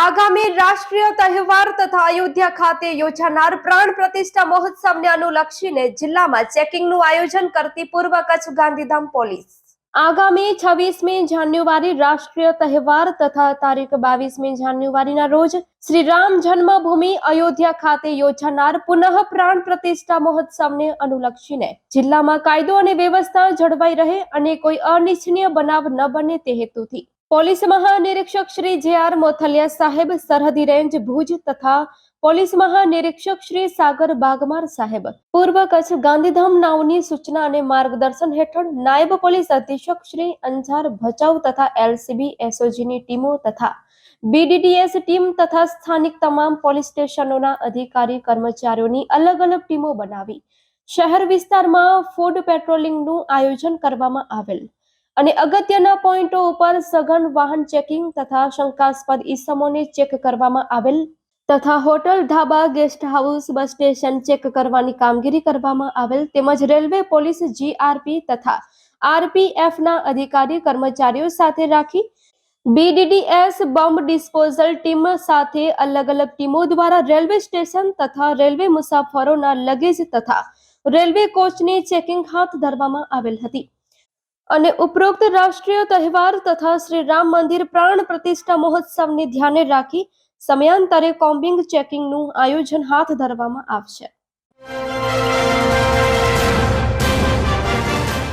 આગામી રાષ્ટ્રીય તહેવાર તથા અયોધ્યા ખાતે યોજાનાર પ્રાણ પ્રતિષ્ઠા મહોત્સવને અનુલક્ષીને જિલ્લામાં ચેકિંગનું આયોજન કરતી પૂર્વ કચ્છ ગાંધીધામ પોલીસ. આગામી છવ્વીસમી જાન્યુઆરી રાષ્ટ્રીય તહેવાર તથા તારીખ બાવીસમી જાન્યુઆરીના રોજ શ્રી રામ જન્મભૂમિ અયોધ્યા ખાતે યોજાનાર પુનઃ પ્રાણ પ્રતિષ્ઠા મહોત્સવને અનુલક્ષીને જિલ્લામાં કાયદો અને વ્યવસ્થા જળવાઈ રહે અને કોઈ અનિચ્છનીય બનાવ ન બને તે હેતુથી પોલીસ મહાનિરીક્ષક શ્રી જે આર મોથલિયા સાહેબ સરહદી રેન્જ ભુજ તથા પોલીસ મહાનિરીક્ષક શ્રી સાગર બાગમાર સાહેબ પૂર્વ કચ્છ ગાંધીધામ નાઓની સૂચના અને માર્ગદર્શન હેઠળ નાયબ પોલીસ અધિક્ષક શ્રી અંજાર ભચાઉ તથા એલસીબી, એસઓજીની ટીમો તથા બીડીડીએસ ટીમ તથા સ્થાનિક તમામ પોલીસ સ્ટેશનોના અધિકારી, કર્મચારીઓની અલગ અલગ ટીમો બનાવી શહેર વિસ્તારમાં ફૂડ પેટ્રોલિંગનું આયોજન કરવામાં આવેલ. અને અગત્યના પોઈન્ટો ઉપર સઘન વાહન ચેકિંગ તથા શંકાસ્પદ ઈસમોને ચેક કરવામાં આવેલ તથા hotel dhaba guest house, bus station check કરવાની કામગીરી કરવામાં આવેલ તેમજ રેલવે પોલીસ જીઆરપી તથા આરપીએફ ના અધિકારી કર્મચારીઓ સાથે રાખી બીડીડીએસ બોમ્બ ડિસ્પોઝલ ટીમ સાથે અલગ અલગ ટીમો દ્વારા રેલવે સ્ટેશન તથા રેલવે મુસાફરોના લગેજ તથા રેલવે કોચની ચેકિંગ હાથ ધરવામાં આવેલ હતી. અને ઉપરોક્ત રાષ્ટ્રીય તહેવાર તથા શ્રી રામ મંદિર પ્રાણ પ્રતિષ્ઠા મહોત્સવને ધ્યાને રાખી સમયાંતરે કોમ્બિંગ ચેકિંગનું આયોજન હાથ ધરવામાં આવશે.